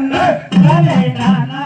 நன்னா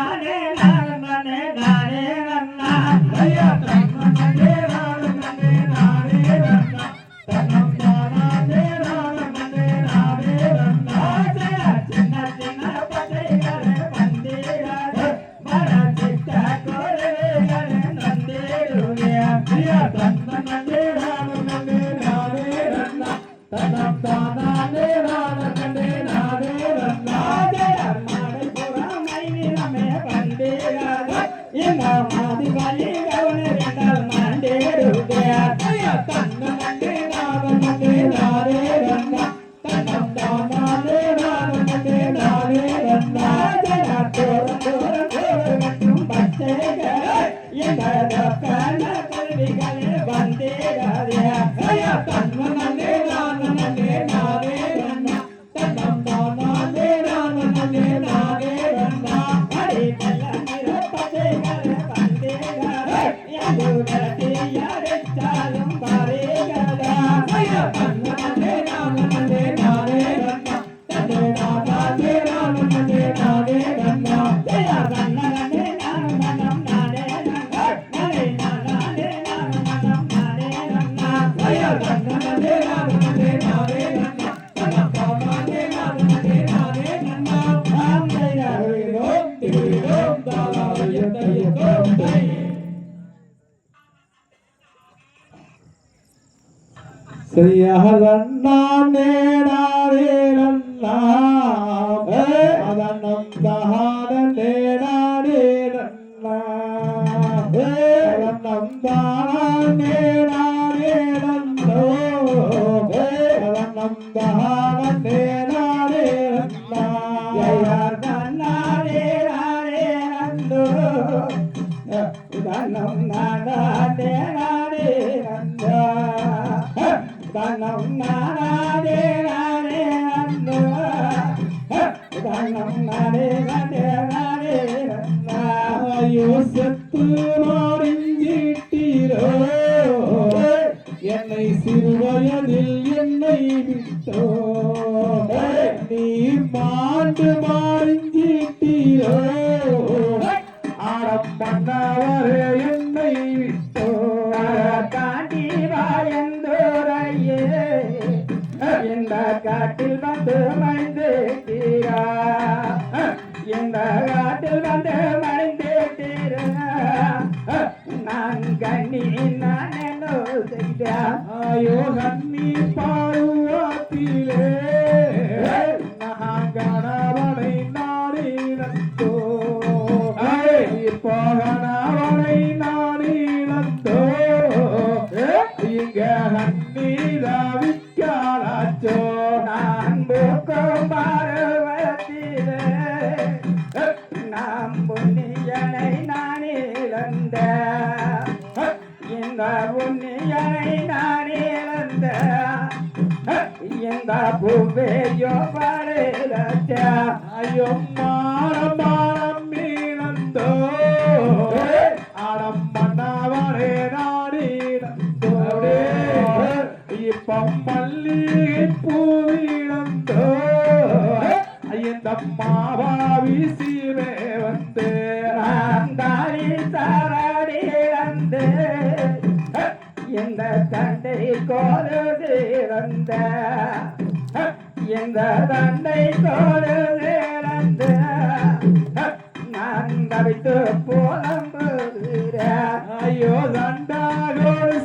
yeah. శ్రీయహరన్నేడాడేరన్నా అదనం దహారన్నేడాడేరన్నా అదనం దానేడాడేరన్నో అదనం దహారన్నేడాడేరన్నా జయర్దన్నాడేరాడేరన్నో ఉదనం నాడాడేరాడేరన్నా ధనం నాడే నాడే నన్ను ధనం నాడే నాడే నాడే నాయో செத்து நோடிஞ்சிட்டீரோ என்னை சிறுவயதில் என்னை விட்டோ. நீ மாண்டு மாறிஞ்சிட்டீரோ ஆடம் பண்ணவரே என்னை விட்டோ காட்டி வாயந்தோர இந்த காட்டில் வந்து மறைந்து தீரா இந்த காட்டில் வந்து மறைந்து தீரா நான் கண்ணி நான் என்ன செய்தா ஐயோ கண்ணி பா இந்த பூவேயோ படையிலச்ச ஐயோ மாடம் மாடம் மீனந்தோ ஆடம் பண்ணவனே நாடினந்தோ இப்பம் மல்லிகை பூவினந்தோ இந்த மாவாவி சீவே வந்து நான் தாரி தாராடி வந்து இந்த தண்டை கோடு இறந்த இந்த தண்டை கோடு இறந்த நான் தவித்து புலம்புகிறேன். ஐயோ தண்டாகோடு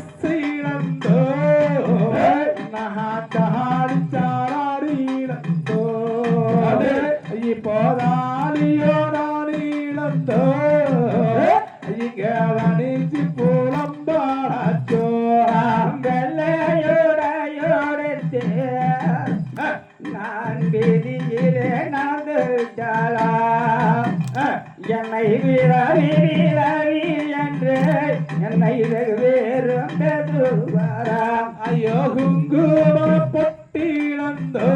நான் வீதியிலே நடந்துட்டாளா? என்னை வீரவி வீரவி என்று என்னை வெறும் பெறுவாராம் ஐயோ குங்கும பொட்டிலந்தோ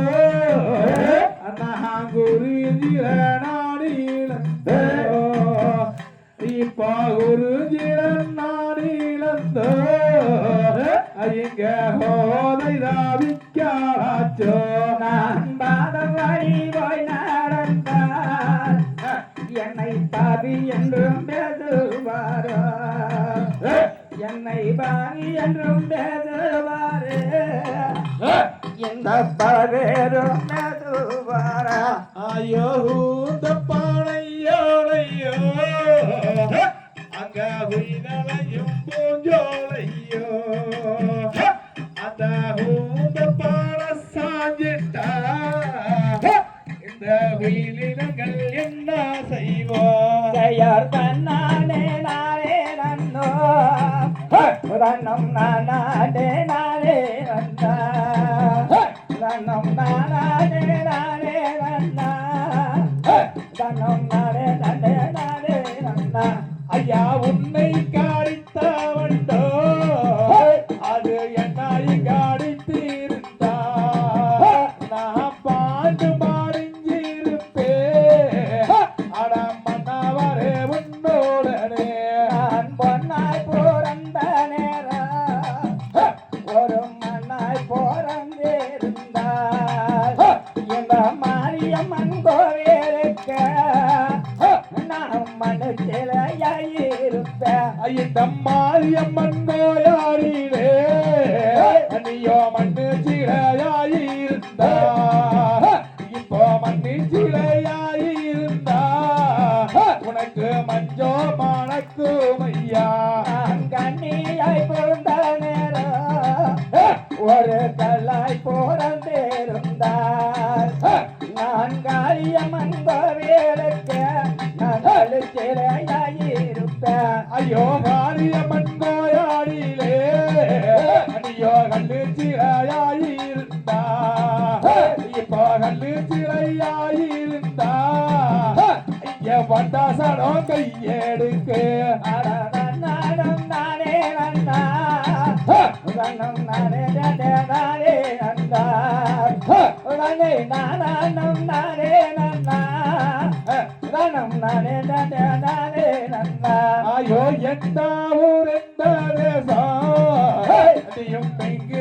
குருஜில நாடிலந்தோ இப்ப குருஜில பாவி என்றும் பேசுவாரோ என்னை பாவி என்றும் பேசுவாரே இந்த பலவேரும் பேசுவாரா ஐயோ இந்த பானையோடையோ. அங்க உயிரையும் ரன்னம் நானே நானே நன்னா மனுச்சிலையாயிருப்பேன் இந்த மாரியம்மன் நோயாளிலே நீயோ மண்ணு சிலையாயிருந்தா இப்போ மண்ணு சிலையாயிருந்தா உனக்கு மஞ்சோ மணக்கும் ஐயா. கண்ணியாய் பிறந்த நேரம் ஒரு கல்லாய் பிறந்திருந்தார். நான் காரியம்மன் கோவிலுக்கு நான் மனுச்சிலையாயிருப்பேன் ஐயோ மாரியம்மன் நோயாளிலே நீயோ கல்லு சிலையாயிருந்தா இப்போ கல்லு சிலையாயிருந்தா ஐயா வண்டாசனம் கையெடுக்கு நானும் நானே நன்னா நானும் நானே நானே நானே நன்னா நானே நானும் நானே நன்னா ஐயோ எந்த ஊர் எந்த தேசம் நீயும் பெங்கு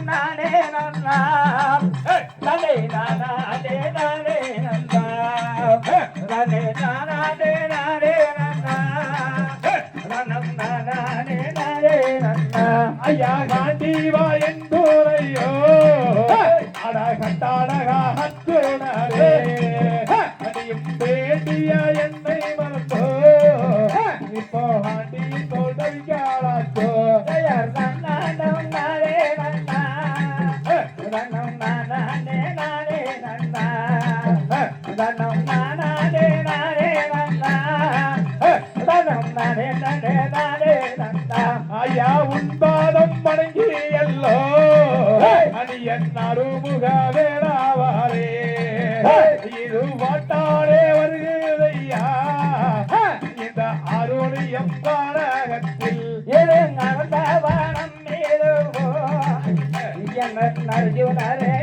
ஐயா காண்டிவா வாய. அணி என் அருமுக வேளாவாரே இது வாட்டாளே வருகிறதையா? இந்த அருணியம் பாரகத்தில் இது நடந்தவனம் மீதுவோ என்ன அர்ஜுனரே